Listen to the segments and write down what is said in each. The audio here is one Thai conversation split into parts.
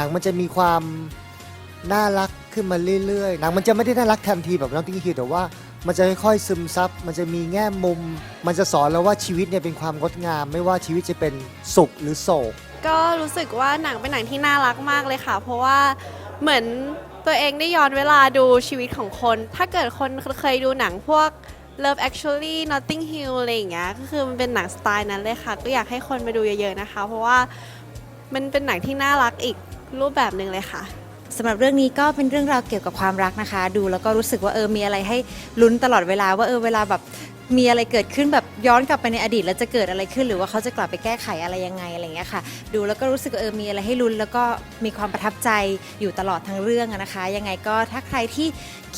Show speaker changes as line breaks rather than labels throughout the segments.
นังมันจะมีความน่ารักขึ้นมาเรื่อยๆหนังมันจะไม่ได้น่ารักทันทีแบบน้องติ๊กฮิวแต่ว่ามันจะค่อยๆซึมซับ มันจะมีแง่มุม มันจะสอนเราว่าชีวิตเนี่ยเป็นความงดงาม ไม่ว่าชีวิตจะเป็นสุขหรือโศก
ก็รู้สึกว่าหนังเป็นหนังที่น่ารักมากเลยค่ะ เพราะว่าเหมือนตัวเองได้ย้อนเวลาดูชีวิตของคน ถ้าเกิดคนเคยดูหนังพวก Love Actually Notting Hill อะไรอย่างเงี้ย ก็คือมันเป็นหนังสไตล์นั้นเลยค่ะ ก็อยากให้คนมาดูเยอะๆนะคะ เพราะว่ามันเป็นหนังที่น่ารักอีก รูปแบบหนึ่งเลยค่ะ
สำหรับเรื่องนี้ก็เป็นเรื่องราวเกี่ยวกับความรักนะคะ ดูแล้วก็รู้สึกว่าเออมีอะไรให้ลุ้นตลอดเวลาว่าเออเวลาแบบ มีอะไรเกิดขึ้นแบบย้อนกลับไปในอดีต แล้วจะเกิดอะไรขึ้น หรือว่าเขาจะกลับไปแก้ไขอะไรยังไงอะไรอย่างเงี้ยค่ะ ดูแล้วก็รู้สึกว่าเออมีอะไรให้ลุ้นแล้วก็มีความประทับใจอยู่ตลอดทั้งเรื่องอะนะคะ ยังไงก็ถ้าใครที่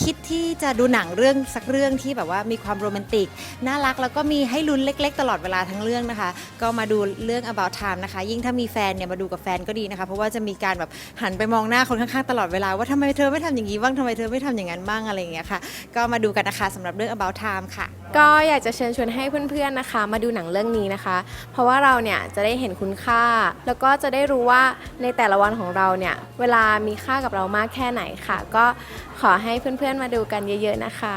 คิดที่จะดูหนังเรื่องสักเรื่องที่แบบว่ามีความโรแมนติกน่ารักแล้วก็มีให้ลุ้นเล็ก ๆ ตลอดเวลาทั้งเรื่องนะคะ ก็มาดูเรื่อง about time นะคะ ยิ่งถ้ามีแฟนเนี่ยมาดูกับแฟนก็ดีนะคะ เพราะว่าจะมีการแบบหันไปมองหน้าคนข้างๆตลอดเวลาว่าทำไมเธอไม่ทำอย่างนี้บ้างทำไมเธอไม่ทำอย่างนั้นบ้างอะไรอย่างเงี้ยค่ะก็มาดูกันนะคะสำหรับเรื่อง about time ค่ะ
ก็อยากจะเชิญชวนให้เพื่อนๆนะคะ มาดูหนังเรื่องนี้นะคะ เพราะว่าเราเนี่ยจะได้เห็นคุณค่า แล้วก็จะได้รู้ว่าในแต่ละวันของเราเนี่ยเวลามีค่ากับเรามากแค่ไหนค่ะ ก็ขอให้เพื่อนๆมาดูกันเยอะ ๆนะคะ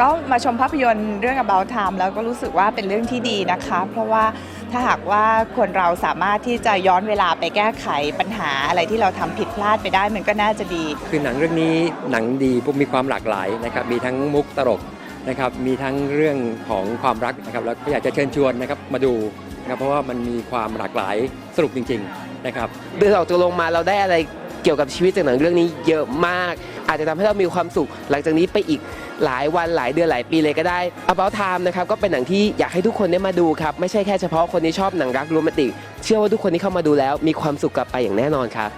ก็มาชมภาพยนตร์เรื่อง About Time แล้วก็รู้สึกว่าเป็นเรื่องที่ดีนะคะ เพราะว่าถ้าหากว่าคนเราสามารถที่จะย้อนเวลาไปแก้ไขปัญหาอะไรที่เราทำผิดพลาดไปได้มันก็น่าจะดี
คือหนังเรื่องนี้หนังดีปุ๊บมีความหลากหลายนะครับมีทั้งมุกตลก นะครับมีทั้งเรื่องของความรักนะครับแล้วก็อยากจะเชิญชวนนะครับมาดูนะครับเพราะว่ามันมีความหลากหลายสรุปจริงๆนะครับ
เดินออกจากโรงมาเราได้อะไรเกี่ยวกับชีวิตจากหนังเรื่องนี้เยอะมาก อาจจะทำให้เรามีความสุข หลังจากนี้ไปอีกหลายวันหลายเดือนหลายปีเลยก็ได้ About Time นะครับก็เป็นหนังที่อยากให้ทุกคนได้มาดูครับ ไม่ใช่แค่เฉพาะคนที่ชอบหนังรักโรแมนติก เชื่อว่าทุกคนที่เข้ามาดูแล้วมีความสุขกลับไปอย่างแน่นอนครับ